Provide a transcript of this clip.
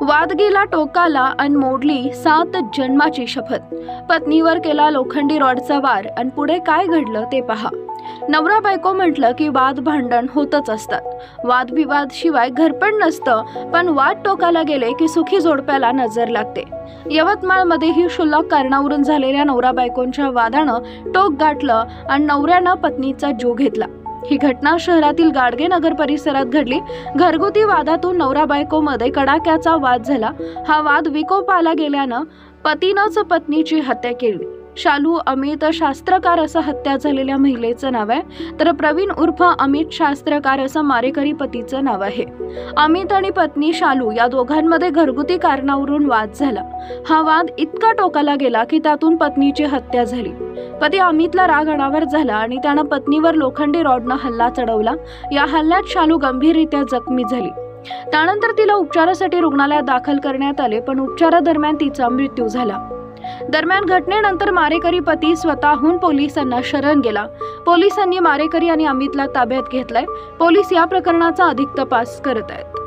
वाद गेला टोकाला अन मोडली सात जन्माची शपथ. पत्नीवर केला लोखंडी रॉडचा वार आणि पुढे काय घडलं ते पहा. नवरा बायको म्हटलं की वाद भांडण होतच असतात. वादविवाद शिवाय घरपण नसतं पण वाद टोकाला गेले की सुखी जोडप्याला नजर लागते. यवतमाळमध्येही क्षुल्लक कारणावरून झालेल्या नवरा बायकोंच्या वादानं टोक गाठलं आणि नवऱ्यानं पत्नीचा जीव घेतला. ही घटना शहरातील गाडगे नगर परिसरात घडली. घरगुती वादातून नवरा बायकोमध्ये कडाक्याचा वाद झाला. हा वाद विकोपाला गेल्यानं पतीनंच पत्नीची हत्या केली. शालू अमित शास्त्रकार असं हत्या झालेल्या महिलेचं नाव आहे. तर प्रवीण उर्फ अमित शास्त्रकार असं मारेकरी पतीचं नाव आहे. अमित आणि पत्नी शालू या दोघांमध्ये घरगुती कारणावरून वाद झाला. हा वाद इतका टोकाला गेला की त्यातून पत्नीची हत्या झाली. पती अमितला राग अनावर झाला आणि त्यानं पत्नीवर लोखंडी रॉडनं हल्ला चढवला. या हल्ल्यात शालू गंभीररित्या जखमी झाली. त्यानंतर तिला उपचारासाठी रुग्णालयात दाखल करण्यात आले पण उपचारादरम्यान तिचा मृत्यू झाला. दरम्यान घटनेनंतर मारेकरी पती स्वतःहून पोलिसांना शरण गेला. पोलिसांनी मारेकरी आणि अमितला ताब्यात घेतलाय. पोलीस या प्रकरणाचा अधिक तपास करत आहेत.